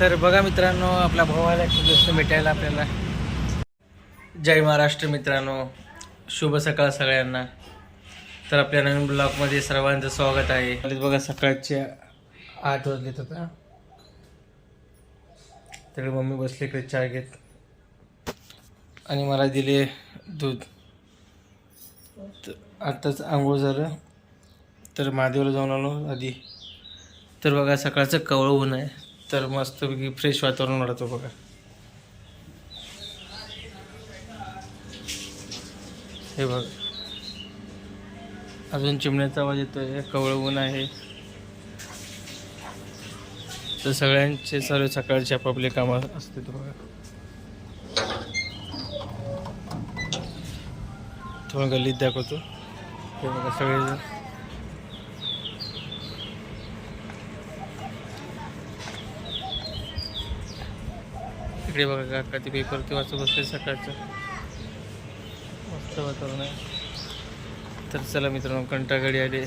तर बघा मित्रांनो आपला भाऊ आला दिवस भेटायला आपल्याला. जय महाराष्ट्र मित्रांनो. शुभ सकाळ सगळ्यांना. तर आपल्या नवीन ब्लॉगमध्ये सर्वांचं स्वागत आहे. बघा सकाळचे आठ वाजलेत होता तर मम्मी बसली इकडे चहा घेत. आणि मला दिले दूध. तर आत्ताच आंघोळ झालं. तर महादेवला जाऊन आलो आधी. तर बघा सकाळचं कवळ ऊन आहे. तर मस्तपैकी फ्रेश वातावरण वाढतो बघा. हे बघ. अजून चिमण्याचा आवाज येतो आहे कवळं ऊन आहे. तर सगळ्यांचे सर्व सकाळचे आपापले कामं असते बघा. थोडं गल्लीत दाखवतो. हे बघा सगळेजण. इकडे बघा काका ते पेपर ते वाचत बसले सकाळचं. मस्त वातावरण आहे. तर चला मित्रांनो कंटागाडी आले.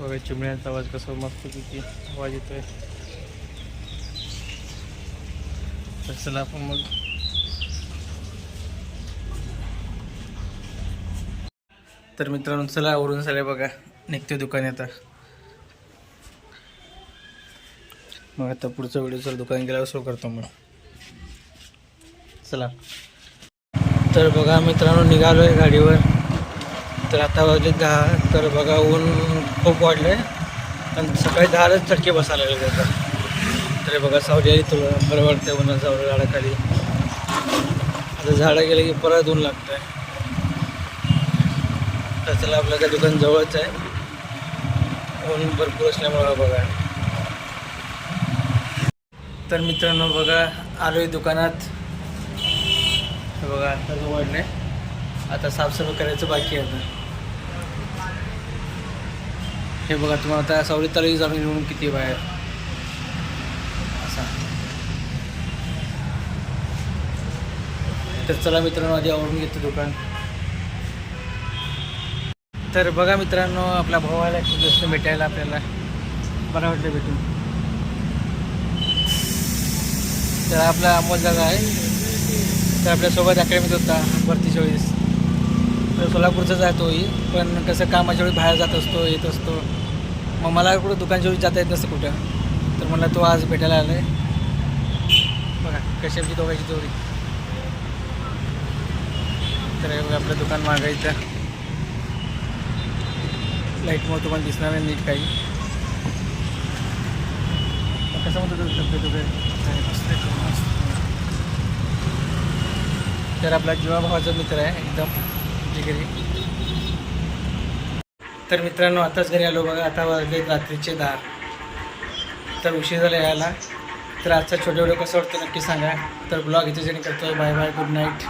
बघा चिमण्यांचा आवाज कसा मस्त किती आवाज येतोय. तर चला आपण मग तर मित्रांनो चला आवरून झाले बघा. निघते दुकान आता. मग आता पुढचा व्हिडिओ चल दुकान गेल्यावर सुरू करतो मग. चला. तर बघा मित्रांनो निघालो आहे गाडीवर. तर आता वाजले दहा. तर बघा ऊन खूप वाढलं आहे आणि सकाळी दहालाच चटके बसायला लागले आता. तर बघा सावली आली तुला. बरं वाटतं उन्हा सावली झाडाखाली आता झाडं गेलं की परत ऊन लागतं आहे तर चला आपलं काय दुकान जवळच आहे. ऊन भरपूर असल्यामुळं बघा. तर मित्रांनो बघा आलो आहे दुकानात. हे बघा आता वाढले आता साफसफाई करायचं बाकी आहे आता. हे बघा तुम्हाला आता सावली तळी जाणून येऊन किती बाहेर? असा. तर चला मित्रांनो आधी आवरून घेतो दुकान. तर बघा मित्रांनो आपला भाऊ आला खूप भेटायला आपल्याला. बरं वाटलं भेटून. तर आपला अमोल जागा आहे. तर आपल्यासोबत अकॅडमीत होता भरती चोवीस. तर सोलापूरचा आहे तोही पण कसं कामाच्या वेळी बाहेर जात असतो येत असतो. मग मला कुठं दुकानच्या वेळी जाता येत नसतं कुठं. तर मला तो आज भेटायला आला आहे बघा कशाची दोघायची दोघांची जोडी. तर बघा आपलं दुकान मागायचं लाईटमुळे तुम्हाला दिसणार नाही नीट काही. कसं म्हणतो तो तब्येत वगैरे तर आपला जीवा भावाचा मित्र आहे एकदम जिगरी. तर मित्रांनो आताच घरी आलो बघा आता वाजले रात्रीचे दहा. तर उशीर झाला यायला. तर आजचा छोटे व्हिडिओ कसं वाटतं नक्की सांगा. तर ब्लॉग इथे जणी करतो बाय बाय गुड नाईट.